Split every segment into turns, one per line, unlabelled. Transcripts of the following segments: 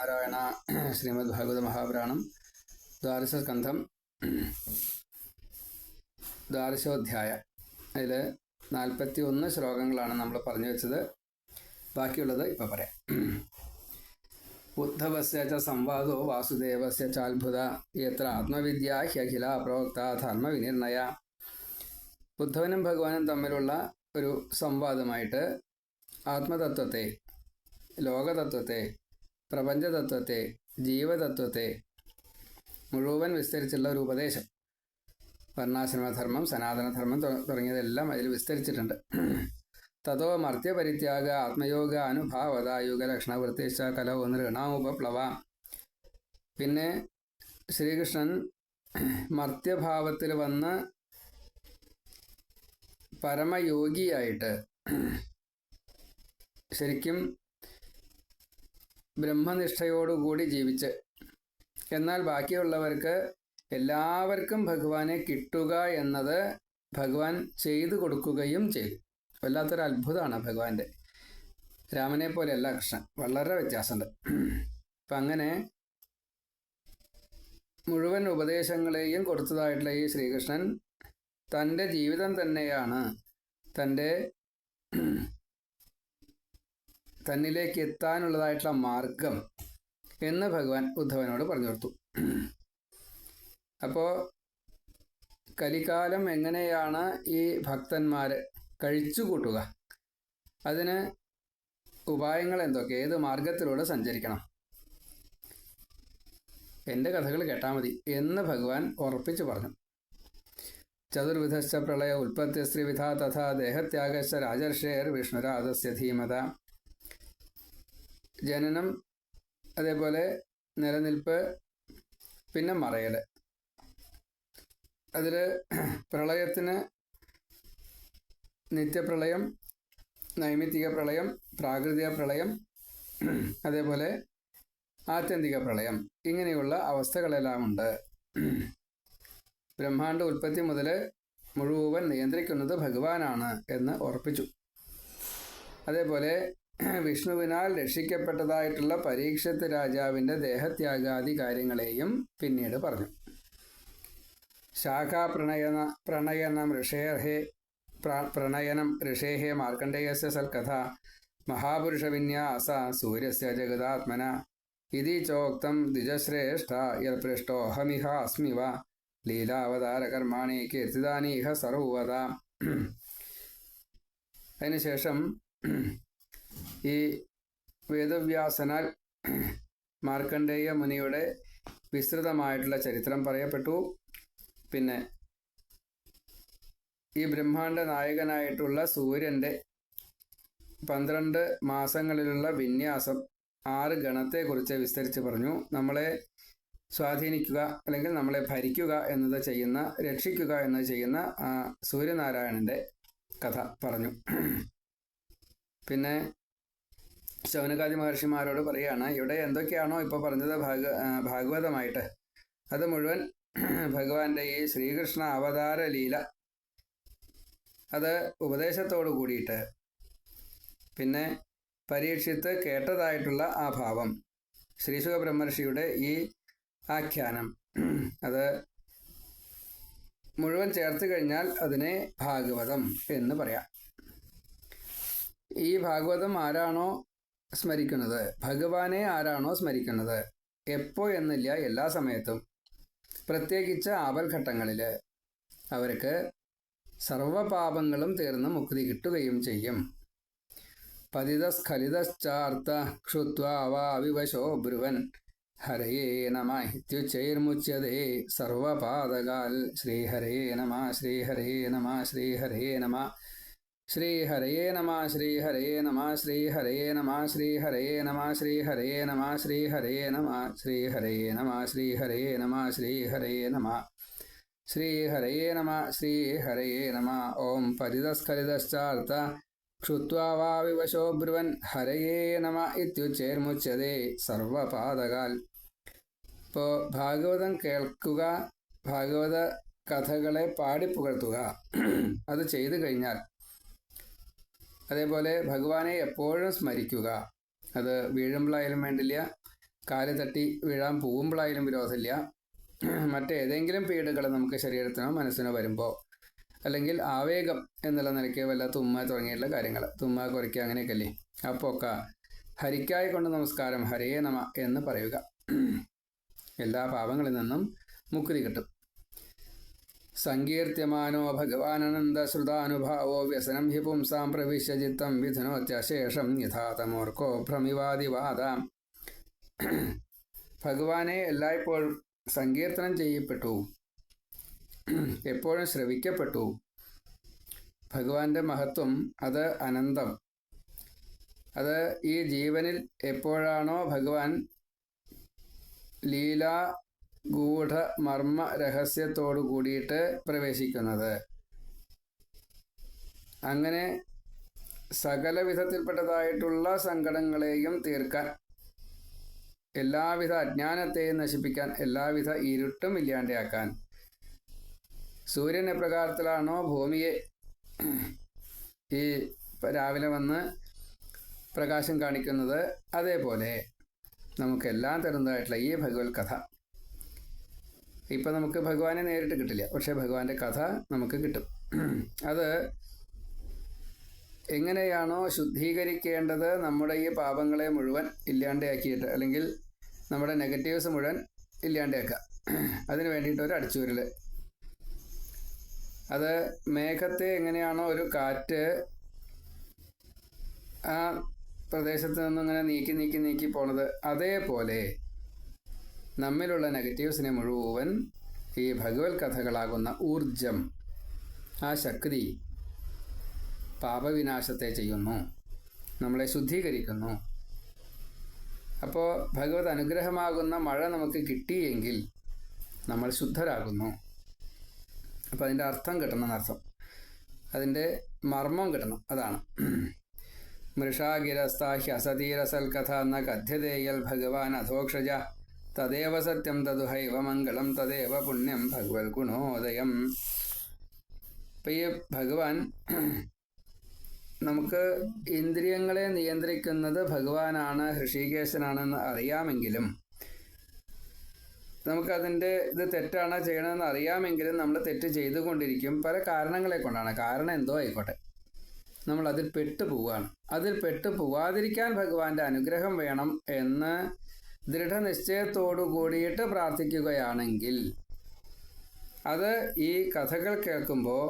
നാരായണ ശ്രീമദ് ഭാഗവത മഹാപുരാണം ദ്വാദശസ്കന്ധം ദ്വാദശോധ്യായ. അതിൽ നാൽപ്പത്തി ഒന്ന് ശ്ലോകങ്ങളാണ് നമ്മൾ പറഞ്ഞു വെച്ചത്. ബാക്കിയുള്ളത് ഇപ്പം പറയാം. ഉദ്ധവസ്യ ച സംവാദോ വാസുദേവസ്യ ചാത്ഭുത യത്ര ആത്മവിദ്യ ഹ്യഖില പ്രോക്ത ധർമ്മവിനിർണയ. ഉദ്ധവനും ഭഗവാനും തമ്മിലുള്ള ഒരു സംവാദമായിട്ട് ആത്മതത്വത്തെ ലോകതത്വത്തെ പ്രപഞ്ചതത്വത്തെ ജീവതത്വത്തെ മുഴുവൻ വിസ്തരിച്ചുള്ള ഒരു ഉപദേശം. വർണാശ്രമധർമ്മം സനാതനധർമ്മം തുടങ്ങിയതെല്ലാം അതിൽ വിസ്തരിച്ചിട്ടുണ്ട്. തതോ മർത്യപരിത്യാഗ ആത്മയോഗ അനുഭാവത യുഗലക്ഷണ വൃത്തിശ ഒന്ന് നൃണാമുപപ്ലവ പിന്നെ ശ്രീകൃഷ്ണൻ മർത്യഭാവത്തിൽ വന്ന് പരമയോഗിയായിട്ട് ശരിക്കും ബ്രഹ്മനിഷ്ഠയോടുകൂടി ജീവിച്ച്. എന്നാൽ ബാക്കിയുള്ളവർക്ക് എല്ലാവർക്കും ഭഗവാനെ കിട്ടുക എന്നത് ഭഗവാൻ ചെയ്തു കൊടുക്കുകയും ചെയ്തു. വല്ലാത്തൊരു അത്ഭുതമാണ് ഭഗവാന്റെ. രാമനെ പോലെയല്ല കൃഷ്ണൻ. വളരെ വ്യത്യാസമുണ്ട്. അപ്പം അങ്ങനെ മുഴുവൻ ഉപദേശങ്ങളെയും കൊടുത്തതായിട്ടുള്ള ഈ ശ്രീകൃഷ്ണൻ തന്റെ ജീവിതം തന്നെയാണ് തന്റെ തന്നിലേക്ക് എത്താനുള്ളതായിട്ടുള്ള മാർഗം എന്ന് ഭഗവാൻ ഉദ്ധവനോട് പറഞ്ഞു കൊടുത്തു. അപ്പോൾ കലിക്കാലം എങ്ങനെയാണ് ഈ ഭക്തന്മാർ കഴിച്ചു കൂട്ടുക? അതിന് ഉപായങ്ങൾ എന്തൊക്കെ? ഏത് മാർഗത്തിലൂടെ സഞ്ചരിക്കണം? എന്റെ കഥകൾ കേട്ടാൽ മതി എന്ന് ഭഗവാൻ ഉറപ്പിച്ചു പറഞ്ഞു. ചതുർവിധശ്ച പ്രളയ ഉൽപ്പത്തിസ്ത്രീവിധ തഥാ ദേഹത്യാഗശ്ച രാജർഷേർ വിഷ്ണുരാധസ്യ ധീമത ജനനം അതേപോലെ നിലനിൽപ്പ് പിന്നെ മറയൽ. അതിൽ പ്രളയത്തിന് നിത്യപ്രളയം നൈമിത്തിക പ്രളയം പ്രാകൃതിക പ്രളയം അതേപോലെ ആത്യന്തിക പ്രളയം ഇങ്ങനെയുള്ള അവസ്ഥകളെല്ലാം ഉണ്ട്. ബ്രഹ്മാണ്ട ഉൽപ്പത്തി മുതൽ മുഴുവൻ നിയന്ത്രിക്കുന്നത് ഭഗവാനാണ് എന്ന് ഉറപ്പിച്ചു. അതേപോലെ വിഷ്ണുവിനാൽ രക്ഷിക്കപ്പെട്ടതായിട്ടുള്ള പരീക്ഷത്ത് രാജാവിന്റെ ദേഹത്യാഗാദി കാര്യങ്ങളെയും പിന്നീട് പറഞ്ഞു. ശാഖാ പ്രണയന പ്രണയനം ഋഷേർഹേ പ്ര- പ്രണയനം ഋഷേഹേ മാർക്കണ്ഡേയസ്യ സൽക്കഥ മഹാപുരുഷവിന്യാസ സൂര്യസ്യ ജഗദാത്മന ഇതി ചോക്തം ദ്വിജശ്രേഷ്ഠ യൽപൃഷ്ടോഹമിഹ അസ്മിവ ലീലാവതാരകർമാണി കീർത്തിദാനീഹ സർവത അതിനുശേഷം ഈ വേദവ്യാസനാൽ മാർക്കണ്ഡേയ മുനിയുടെ വിസ്തൃതമായിട്ടുള്ള ചരിത്രം പറയപ്പെട്ടു. പിന്നെ ഈ ബ്രഹ്മാണ്ട നായകനായിട്ടുള്ള സൂര്യന്റെ പന്ത്രണ്ട് മാസങ്ങളിലുള്ള വിന്യാസം ആറ് ഗണത്തെക്കുറിച്ച് വിസ്തരിച്ച് പറഞ്ഞു. നമ്മളെ സ്വാധീനിക്കുക അല്ലെങ്കിൽ നമ്മളെ ഭരിക്കുക എന്നത് ചെയ്യുന്ന രക്ഷിക്കുക എന്നത് ചെയ്യുന്ന സൂര്യനാരായണന്റെ കഥ പറഞ്ഞു. പിന്നെ ശൗനകാദി മഹർഷിമാരോട് പറയുകയാണ് ഇവിടെ എന്തൊക്കെയാണോ ഇപ്പോൾ പറഞ്ഞത് ഭാഗ ഭാഗവതമായിട്ട്. അത് മുഴുവൻ ഭഗവാന്റെ ഈ ശ്രീകൃഷ്ണ അവതാര ലീല. അത് ഉപദേശത്തോടു കൂടിയിട്ട്. പിന്നെ പരീക്ഷിത്ത് കേട്ടതായിട്ടുള്ള ആ ഭാവം. ശ്രീശുഖ ബ്രഹ്മർഷിയുടെ ഈ ആഖ്യാനം. അത് മുഴുവൻ ചേർത്ത് കഴിഞ്ഞാൽ അതിനെ ഭാഗവതം എന്ന് പറയാം. ഈ ഭാഗവതം ആരാണോ സ്മരിക്കുന്നത്? ഭഗവാനെ ആരാണോ സ്മരിക്കുന്നത്? എപ്പോ എന്നില്ല എല്ലാ സമയത്തും. പ്രത്യേകിച്ച് ആപൽഘട്ടങ്ങളിൽ അവർക്ക് സർവപാപങ്ങളും തീർന്ന് മുക്തി കിട്ടുകയും ചെയ്യും. പതിതസ്ഖലിതശ്ചാർത്ത ക്ഷുത്വാവാവിവശോ ബ്രുവൻ. ഹരയേ നമ ഇത്യുച്ചൈർമുച്യതേ സർവപാദകാൽ. ശ്രീഹരേ നമ ശ്രീഹരേ നമ ശ്രീഹരേ നമ. ശ്രീഹരേ നമ ശ്രീഹരയേ നമ ശ്രീഹരയേ നമ ശ്രീഹരയേ നമ ശ്രീഹരയേ നമ ശ്രീഹരയേ നമ ശ്രീഹരയേ നമ ശ്രീഹരയേ നമ ശ്രീഹരയേ നമ. ശ്രീഹരയേ നമ ശ്രീഹരയേ നമ. ഓം പരിതസ്ഖലിതശ്ചാർത്ത ക്ഷുത്വാ വാ വിവശോ ബ്രുവൻ ഹരയേ നമ ഇത്യുച്ചേർമുച്ചതേ സർവപാതകാൽ ഇപ്പോൾ ഭാഗവതം കേൾക്കുക ഭാഗവത കഥകളെ പാടിപ്പുകഴ്ത്തുക. അത് ചെയ്തു കഴിഞ്ഞാൽ അതേപോലെ ഭഗവാനെ എപ്പോഴും സ്മരിക്കുക. അത് വീഴുമ്പോഴായാലും വേണ്ടില്ല. കാൽ തട്ടി വീഴാൻ പോകുമ്പോഴായാലും വിരോധമില്ല. മറ്റേതെങ്കിലും പീഡകൾ നമുക്ക് ശരീരത്തിനോ മനസ്സിനോ വരുമ്പോൾ അല്ലെങ്കിൽ ആവേഗം എന്നുള്ള നിലയ്ക്ക് വല്ല തുമ്മ തുടങ്ങിയിട്ടുള്ള കാര്യങ്ങൾ തുമ്മ കുറയ്ക്കുക അങ്ങനെയൊക്കെ അല്ലേ അപ്പോൾ ഒക്കെ ഹരിക്കായി കൊണ്ട് നമസ്കാരം ഹരേ നമ എന്ന് പറയുക. എല്ലാ പാപങ്ങളിൽ നിന്നും മുക്തി കിട്ടും. സങ്കീർത്യമാനോ ഭഗവാനന്ദശ്രുതാനുഭാവോ വ്യസനം ഹി പുംസാം പ്രവിശ്യ ചിത്തം വിധുനോത്യശേഷം യഥാതമോർക്കോ ഭ്രമിവാദിവാദാം. ഭഗവാനെ എല്ലായ്പ്പോഴും സങ്കീർത്തനം ചെയ്യപ്പെട്ടു. എപ്പോഴും ശ്രവിക്കപ്പെട്ടു. ഭഗവാന്റെ മഹത്വം അത് അനന്തം. അത് ഈ ജീവനിൽ എപ്പോഴാണോ ഭഗവാൻ ലീല ഗൂഢ മർമ്മ രഹസ്യത്തോടു കൂടിയിട്ട് പ്രവേശിക്കുന്നത്. അങ്ങനെ സകല വിധത്തിൽപ്പെട്ടതായിട്ടുള്ള സങ്കടങ്ങളെയും തീർക്കാൻ എല്ലാവിധ അജ്ഞാനത്തെയും നശിപ്പിക്കാൻ എല്ലാവിധ ഇരുട്ടും ഇല്ലാണ്ടാക്കാൻ സൂര്യൻ എപ്രകാരത്തിലാണോ ഭൂമിയെ ഈ രാവിലെ വന്ന് പ്രകാശം കാണിക്കുന്നത്. അതേപോലെ നമുക്കെല്ലാം തരുന്നതായിട്ടുള്ള ഈ ഭഗവത് കഥ ഇപ്പം നമുക്ക് ഭഗവാനെ നേരിട്ട് കിട്ടില്ല. പക്ഷേ ഭഗവാന്റെ കഥ നമുക്ക് കിട്ടും. അത് എങ്ങനെയാണോ ശുദ്ധീകരിക്കേണ്ടത് നമ്മുടെ ഈ പാപങ്ങളെ മുഴുവൻ ഇല്ലാണ്ടാക്കിയിട്ട് അല്ലെങ്കിൽ നമ്മുടെ നെഗറ്റീവ്സ് മുഴുവൻ ഇല്ലാണ്ടാക്കുക. അതിന് വേണ്ടിയിട്ടൊരു അടിച്ചുവരൽ അത് മേഘത്തെ എങ്ങനെയാണോ ഒരു കാറ്റ് ആ പ്രദേശത്ത് നിന്നിങ്ങനെ നീക്കി നീക്കി നീക്കി പോണത് അതേപോലെ നമ്മിലുള്ള നെഗറ്റീവ്സിനെ മുഴുവൻ ഈ ഭഗവത് കഥകളാകുന്ന ഊർജം ആ ശക്തി പാപവിനാശത്തെ ചെയ്യുന്നു നമ്മളെ ശുദ്ധീകരിക്കുന്നു. അപ്പോൾ ഭഗവത് അനുഗ്രഹമാകുന്ന മഴ നമുക്ക് കിട്ടിയെങ്കിൽ നമ്മൾ ശുദ്ധരാകുന്നു. അപ്പോൾ അതിന്റെ അർത്ഥം കിട്ടണം എന്നർത്ഥം അതിന്റെ മർമ്മം കിട്ടണം അതാണ്. മൃഷാഗിരസ്താഹ്യസതീരസൽക്കഥ എന്ന കഥ്യതേയൽ ഭഗവാൻ അധോക്ഷജ. തദേവ സത്യം തതുഹൈവ മംഗളം തദേവ പുണ്യം ഭഗവത് ഗുണോദയം. ഇപ്പം ഭഗവാൻ നമുക്ക് ഇന്ദ്രിയങ്ങളെ നിയന്ത്രിക്കുന്നത് ഭഗവാനാണ് ഋഷികേശനാണെന്ന് അറിയാമെങ്കിലും നമുക്കതിന്റെ ഇത് തെറ്റാണ് ചെയ്യണമെന്ന് അറിയാമെങ്കിലും നമ്മൾ തെറ്റ് ചെയ്തുകൊണ്ടിരിക്കും പല കാരണങ്ങളെ കൊണ്ടാണ്. കാരണം എന്തോ ആയിക്കോട്ടെ. നമ്മൾ അതിൽ പെട്ടു പോവുകയാണ് അതിൽ പെട്ടു പോവാതിരിക്കാൻ ഭഗവാന്റെ അനുഗ്രഹം വേണം എന്ന് ദൃഢനിശ്ചയത്തോടു കൂടിയിട്ട് പ്രാർത്ഥിക്കുകയാണെങ്കിൽ അത് ഈ കഥകൾ കേൾക്കുമ്പോൾ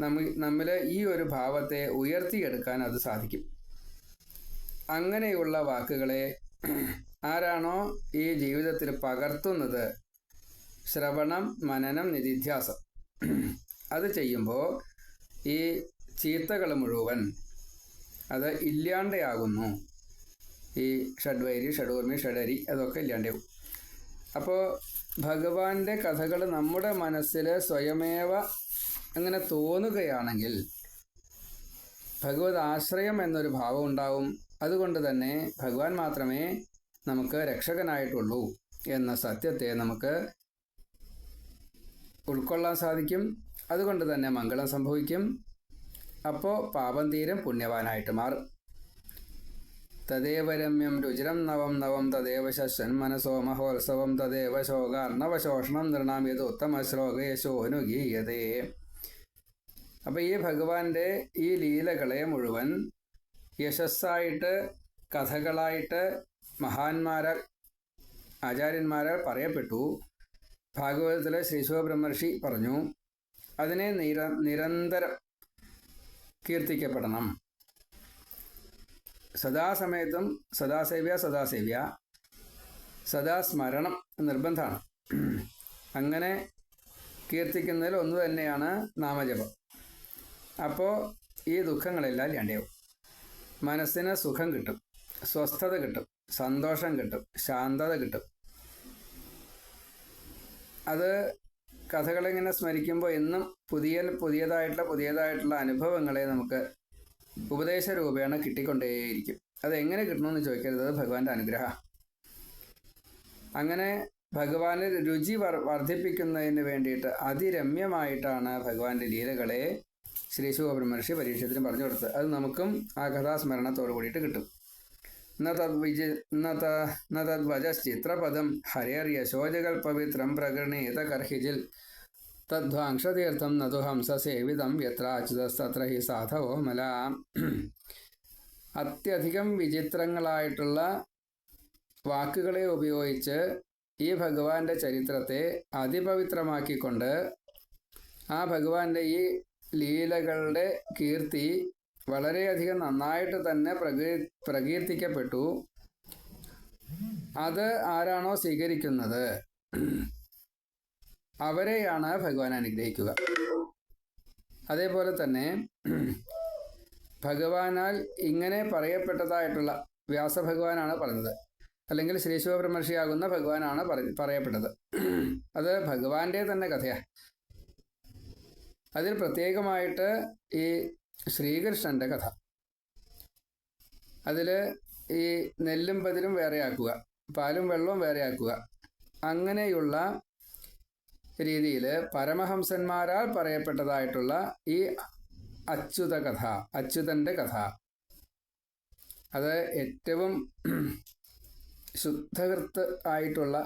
നമ്മ നമ്മൾ ഈ ഒരു ഭാവത്തെ ഉയർത്തിയെടുക്കാൻ അത് സാധിക്കും. അങ്ങനെയുള്ള വാക്കുകളെ ആരാണോ ഈ ജീവിതത്തിൽ പകർത്തുന്നത്? ശ്രവണം മനനം നിധിധ്യാസം. അത് ചെയ്യുമ്പോൾ ഈ ചീത്തകൾ മുഴുവൻ അത് ഇല്ലാണ്ടയാകുന്നു ഈ ഷഡ്വൈരി ഷഡൂർമി ഷഡരി അതൊക്കെ ഇല്ലാണ്ടാവും. അപ്പോൾ ഭഗവാന്റെ കഥകൾ നമ്മുടെ മനസ്സിൽ സ്വയമേവ അങ്ങനെ തോന്നുകയാണെങ്കിൽ ഭഗവത് ആശ്രയം എന്നൊരു ഭാവം ഉണ്ടാവും. അതുകൊണ്ട് തന്നെ ഭഗവാൻ മാത്രമേ നമുക്ക് രക്ഷകനായിട്ടുള്ളൂ എന്ന സത്യത്തെ നമുക്ക് ഉൾക്കൊള്ളാൻ സാധിക്കും. അതുകൊണ്ട് തന്നെ മംഗളം സംഭവിക്കും. അപ്പോൾ പാപം തീരം പുണ്യവാനായിട്ട് മാറും. തദേവ രമ്യം രുചിരം നവം നവം തദേവ ശന്മനസോ മഹോത്സവം തദേവ ശോകാർണവശോഷണം ഇത് ഉത്തമ ശ്ലോകേശോ അനുഗീയതേ. അപ്പം ഈ ഭഗവാന്റെ ഈ ലീലകളെ മുഴുവൻ യശസ്സായിട്ട് കഥകളായിട്ട് മഹാന്മാരാൽ ആചാര്യന്മാരാൽ പറയപ്പെട്ടു. ഭാഗവതത്തിലെ ശ്രീ ബ്രഹ്മർഷി പറഞ്ഞു അതിനെ നിര നിരന്തരം കീർത്തിക്കപ്പെടണം. സദാസമയത്തും സദാസേവ്യ സദാസേവ്യ. സദാ സ്മരണം നിർബന്ധമാണ്. അങ്ങനെ കീർത്തിക്കുന്നതിൽ ഒന്ന് തന്നെയാണ് നാമജപം. അപ്പോൾ ഈ ദുഃഖങ്ങളെല്ലാം ഇല്ലാണ്ടാവും മനസ്സിന് സുഖം കിട്ടും സ്വസ്ഥത കിട്ടും സന്തോഷം കിട്ടും ശാന്തത കിട്ടും. അത് കഥകളിങ്ങനെ സ്മരിക്കുമ്പോൾ എന്നും പുതിയ പുതിയതായിട്ടുള്ള പുതിയതായിട്ടുള്ള അനുഭവങ്ങളെ നമുക്ക് ഉപദേശ രൂപേണ കിട്ടിക്കൊണ്ടേയിരിക്കും. അത് എങ്ങനെ കിട്ടണമെന്ന് ചോദിക്കരുത്. അത് ഭഗവാന്റെ അനുഗ്രഹ. അങ്ങനെ ഭഗവാന് രുചി വർ വർദ്ധിപ്പിക്കുന്നതിന് വേണ്ടിയിട്ട് അതിരമ്യമായിട്ടാണ് ഭഗവാന്റെ ലീലകളെ ശ്രീ ശിവബ്രഹ്മർഷി പരീക്ഷത്തിന് പറഞ്ഞു കൊടുത്തത്. അത് നമുക്കും ആ കഥാസ്മരണത്തോടു കൂടിയിട്ട് കിട്ടും. ന തദ്വിജി ന ത ന തദ്വജശ്ചിത്രപദം പവിത്രം പ്രകൃണീത കർഹിജിൽ തദ്വാംശതീർത്ഥം നതു ഹംസസേവിതം യത്ര അച്യുതസ്തത്ര ഹി സാധവോ മല അത്യധികം വിചിത്രങ്ങളായിട്ടുള്ള വാക്കുകളെ ഉപയോഗിച്ച് ഈ ഭഗവാന്റെ ചരിത്രത്തെ അതിപവിത്രമാക്കിക്കൊണ്ട് ആ ഭഗവാന്റെ ഈ ലീലകളുടെ കീർത്തി വളരെയധികം നന്നായിട്ട് തന്നെ പ്രകീ പ്രകീർത്തിക്കപ്പെട്ടു. അത് ആരാണോ സ്വീകരിക്കുന്നത്? അവരെയാണ് ഭഗവാൻ അനുഗ്രഹിക്കുക. അതേപോലെ തന്നെ ഭഗവാനാൽ ഇങ്ങനെ പറയപ്പെട്ടതായിട്ടുള്ള വ്യാസഭഗവാനാണ് പറഞ്ഞത്. അല്ലെങ്കിൽ ശ്രീ ശിവബ്രഹ്മർഷിയാകുന്ന ഭഗവാനാണ് പറയപ്പെട്ടത്. അത് ഭഗവാന്റെ തന്നെ കഥയാണ് അതിൽ പ്രത്യേകമായിട്ട് ഈ ശ്രീകൃഷ്ണന്റെ കഥ. അതിൽ ഈ നെല്ലും പതിരും വേറെയാക്കുക പാലും വെള്ളവും വേറെയാക്കുക അങ്ങനെയുള്ള രീതിയിൽ പരമഹംസന്മാരാൽ പറയപ്പെട്ടതായിട്ടുള്ള ഈ അച്യുത കഥ അച്യുതന്റെ കഥ. അത് ഏറ്റവും ശുദ്ധകൃത്ത് ആയിട്ടുള്ള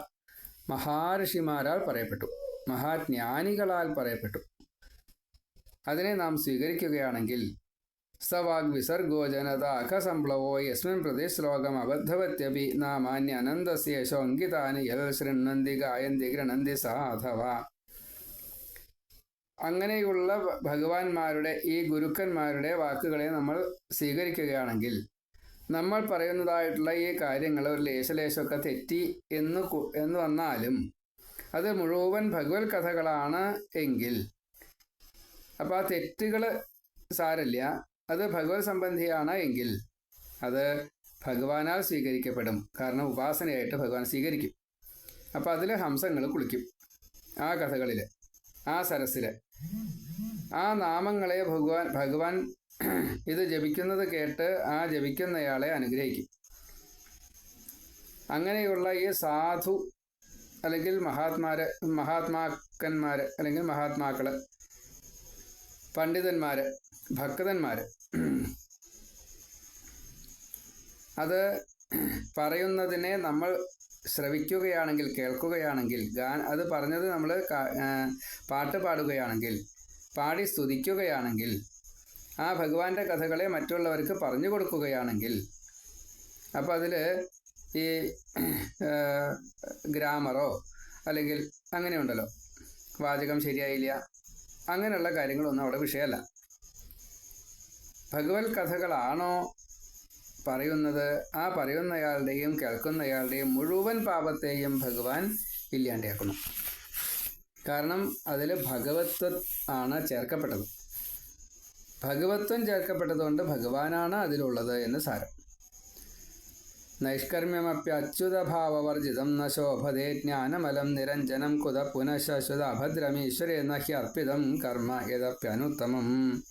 മഹാഋഷിമാരാൽ പറയപ്പെട്ടു മഹാജ്ഞാനികളാൽ പറയപ്പെട്ടു. അതിനെ നാം സ്വീകരിക്കുകയാണെങ്കിൽ സവാഗ് വിസർഗോ ജനത അഖസംപ്ലവോ യസ്മിൻ പ്രതി ശ്ലോകം അബദ്ധവത്യപി നാമാന്യ അനന്തശേഷോ അങ്കിതാനി യൽ ശൃണ്ണന്തി ഗായന്തി ഗൃണന്തി സാധവ അങ്ങനെയുള്ള ഭഗവാന്മാരുടെ ഈ ഗുരുക്കന്മാരുടെ വാക്കുകളെ നമ്മൾ സ്വീകരിക്കുകയാണെങ്കിൽ നമ്മൾ പറയുന്നതായിട്ടുള്ള ഈ കാര്യങ്ങൾ ഒരു ലേശലേശമൊക്കെ തെറ്റി എന്ന് എന്ന് വന്നാലും അത് മുഴുവൻ ഭഗവത് കഥകളാണ് എങ്കിൽ. അപ്പോൾ ആ തെറ്റുകൾ സാരല്ല. അത് ഭഗവത് സംബന്ധിയാണ് എങ്കിൽ അത് ഭഗവാനാൽ സ്വീകരിക്കപ്പെടും. കാരണം ഉപാസനയായിട്ട് ഭഗവാൻ സ്വീകരിക്കും. അപ്പം അതിൽ ഹംസങ്ങൾ കുളിക്കും. ആ കഥകളിൽ ആ സരസിൽ ആ നാമങ്ങളെ ഭഗവാൻ ഭഗവാൻ ഇത് ജപിക്കുന്നത് കേട്ട് ആ ജപിക്കുന്നയാളെ അനുഗ്രഹിക്കും. അങ്ങനെയുള്ള ഈ സാധു അല്ലെങ്കിൽ മഹാത്മാര് മഹാത്മാക്കന്മാർ അല്ലെങ്കിൽ മഹാത്മാക്കൾ പണ്ഡിതന്മാര് ഭക്തന്മാര്. അത് പറയുന്നതിനെ നമ്മൾ ശ്രവിക്കുകയാണെങ്കിൽ കേൾക്കുകയാണെങ്കിൽ ഗാൻ അത് പറഞ്ഞത് നമ്മൾ പാട്ട് പാടുകയാണെങ്കിൽ പാടി സ്തുതിക്കുകയാണെങ്കിൽ ആ ഭഗവാന്റെ കഥകളെ മറ്റുള്ളവർക്ക് പറഞ്ഞു കൊടുക്കുകയാണെങ്കിൽ അപ്പോൾ അതിൽ ഈ ഗ്രാമറോ അല്ലെങ്കിൽ അങ്ങനെയുണ്ടല്ലോ വാചകം ശരിയായില്ല അങ്ങനെയുള്ള കാര്യങ്ങളൊന്നും അവിടെ വിഷയമല്ല. ഭഗവത് കഥകളാണോ പറയുന്നത്? ആ പറയുന്നയാളുടെയും കേൾക്കുന്നയാളുടെയും മുഴുവൻ പാപത്തെയും ഭഗവാൻ ഇല്ലാണ്ടാക്കുന്നു. കാരണം അതിൽ ഭഗവത്വം ആണ് ചേർക്കപ്പെട്ടത്. ഭഗവത്വം ചേർക്കപ്പെട്ടതുകൊണ്ട് ഭഗവാനാണ് അതിലുള്ളത് എന്ന് സാരം. നൈഷ്കർമ്മ്യമപ്യച്യുതഭാവവർജിതം ന ശോഭതേ ജ്ഞാനമലം നിരഞ്ജനം കുത പുനഃശശ്വത അഭദ്രമീശ്വരേ നഹ്യർപ്പിതം കർമ്മ യദപ്യനുത്തമം.